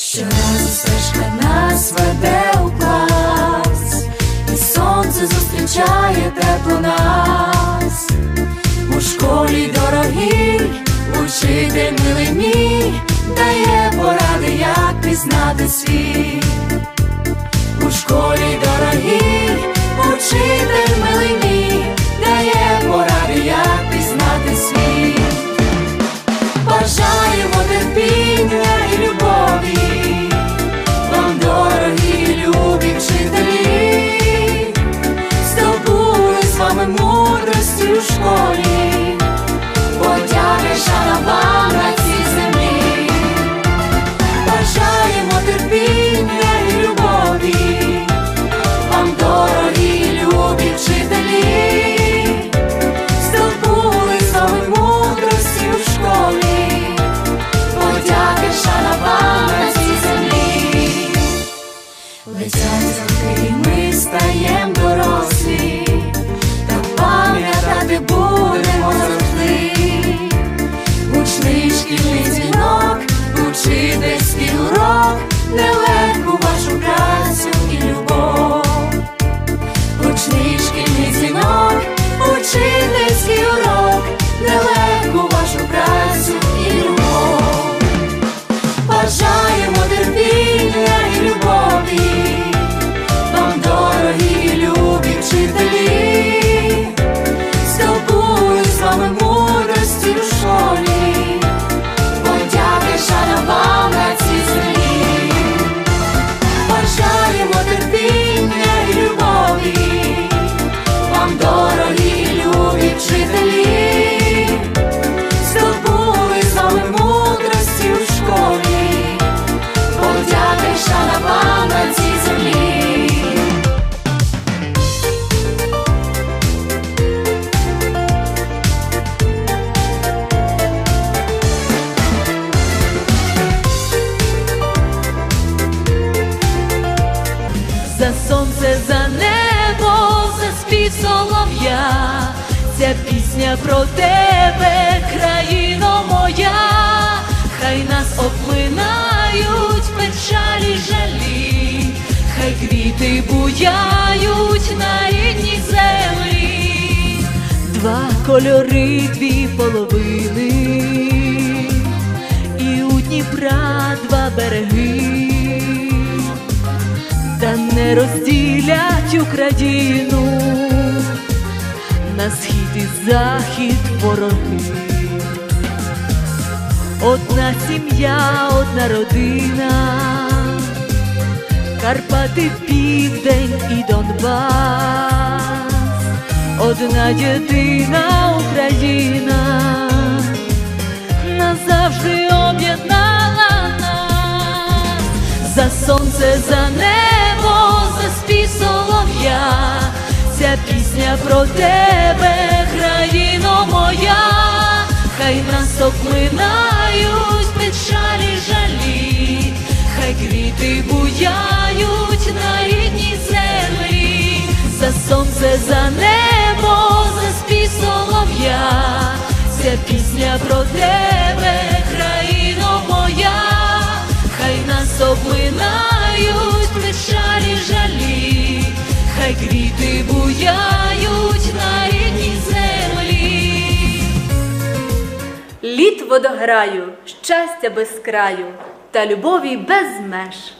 Щоразу стежка нас веде у клас, і сонце зустрічає тепло нас. У школі дорогий, учитель милий мій, дає поради, як пізнати світ. У школі дорогий, учитель милий мій, мудрості у школі, За сонце, за небо, за спів солов'я, ця пісня про тебе, країно моя, хай нас обминають печалі жалі, хай квіти буяють на рідній землі, два кольори, дві половини, і у Дніпра два береги розділять Україну. На схід і захід вороги. Одна сім'я, одна родина, Карпати, Південь і Донбас, одна єдина Україна. Назавжди об'єднала нас. За сонце, за небо, за спів солов'я, ця пісня про тебе, країно моя, хай нас обминають печалі жалі, хай квіти буяють на рідній землі, за сонце, за небо, за спів солов'я, ця пісня про тебе, Літ водограю, щастя без краю та любові без меж.